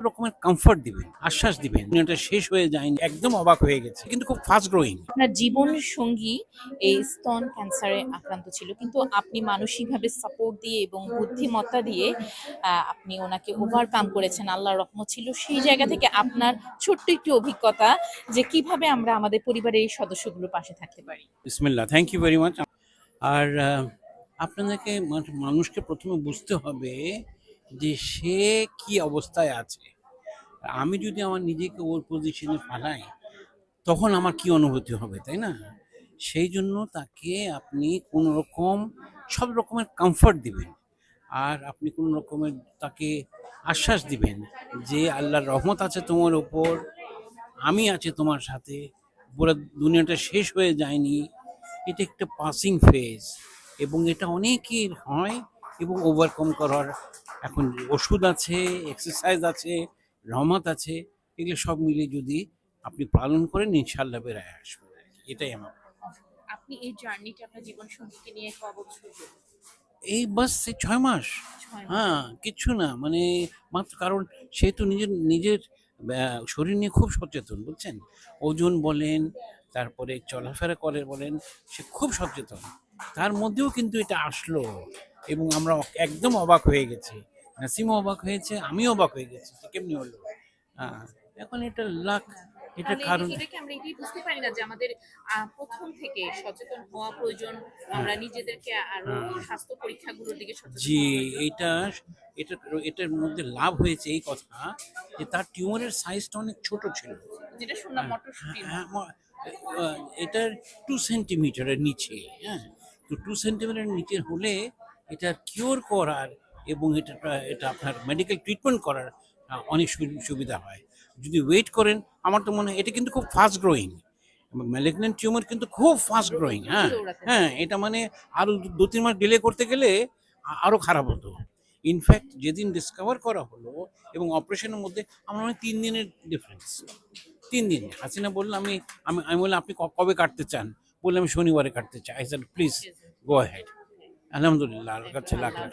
রকমের কমফর্ট দিবেন আশ্বাস দিবেন এটা শেষ হয়ে যায়নি একদম অবাক হয়ে গেছে কিন্তু খুব ফাস্ট গ্রোয়িং আপনার জীবন সঙ্গী এই স্তন ক্যান্সারে আক্রান্ত ছিল কিন্তু আপনি মানসিকভাবে সাপোর্ট দিয়ে এবং বুদ্ধিমত্তা দিয়ে আপনি ওনাকে ওভারকাম করেছেন আল্লাহর রহমত ছিল সেই জায়গা থেকে আপনার ছোট্ট একটি অভিজ্ঞতা যে কীভাবে আমরা আমাদের পরিবারের এই সদস্যগুলোর পাশে থাকতে পারি। বিসমিল্লা থ্যাংক ইউ ভেরি মাচ আর আপনাদেরকে মানুষকে প্রথমে বুঝতে হবে যে সে কি অবস্থায় আছে? আমি যদি আমার নিজেকে ওর পজিশনে ফালাই তখন আমার কি অনুভূতি হবে, তাই না? সেই জন্য তাকে আপনি কোনো রকম সব রকমের কমফর্ট দিবেন। আর আপনি কোনো রকমের তাকে আশ্বাস দিবেন যে আল্লাহর রহমত আছে তোমার ওপর, আমি আছি তোমার সাথে, পুরো দুনিয়াটা শেষ হয়ে যায়নি। এটা একটা পাসিং ফেজ এবং এটা অনেকের হয় এবং ওভারকম করার এখন ওষুধ আছে এক্সারসাইজ আছে রহমত আছে এগুলো সব মিলে যদি আপনি পালন করেন ইনশাল্লাহ বেড়ায় আসবে। এটাই আমার। আপনি এই জার্নিটা আপনার জীবন সঙ্গীকে নিয়ে ক বছর এই বাস এই ছয় মাস। হ্যাঁ কিচ্ছু না মানে মাত্র কারণ সে তো নিজের নিজের শরীর নিয়ে খুব সচেতন বুঝছেন? ওজন বলেন তারপরে চলাফেরা করে বলেন সে খুব সচেতন। তার মধ্যেও কিন্তু এটা আসলো। এবং আমরা একদম অবাক হয়ে গেছি। নাসিমও অবাক হয়েছে আমিও অবাক হয়ে গেছি কেমনি হলো? হ্যাঁ এখন এটা লাখ এটা কারণ এটাকে আমরা এটাই বুঝতে পারি না যে আমাদের প্রথম থেকে সচেতন হওয়া প্রয়োজন আমরা নিজেদেরকে আরও হ্যাঁ। স্বাস্থ্য পরীক্ষাগুলোর দিকে সচেতন জি হওয়া এটা এটার মধ্যে লাভ হয়েছে এই কথা যে তার টিউমারের সাইজটা অনেক ছোট ছিল। যেটা শুনলাম মটরশুটি হ্যাঁ, ম- এটার টু সেন্টিমিটারের নিচে হ্যাঁ তো টু সেন্টিমিটারের নিচে হলে এটা কিওর করার এবং এটা এটা আপনার মেডিকেল ট্রিটমেন্ট করার অনেক সুবিধা হয়। যদি ওয়েট করেন আমার তো মনে হয় এটা কিন্তু খুব ফাস্ট গ্রোয়িং ম্যালিগনেন্ট টিউমার কিন্তু খুব ফাস্ট গ্রোয়িং হ্যাঁ। হ্যাঁ এটা মানে আরও দু- তিন মাস ডিলে করতে গেলে আরও খারাপ হতো। ইনফ্যাক্ট যেদিন ডিসকভার করা হলো এবং অপারেশনের মধ্যে আমার মনে হয় তিন দিনের ডিফারেন্স তিন দিন। হাসিনা বলল আমি আমি আমি বললাম আপনি কবে কাটতে চান? বললাম আমি শনিবারে কাটতে চাই। I sir please go ahead আলহামদুলিল্লাহ আল্লাহর কাছে লাখ লাখ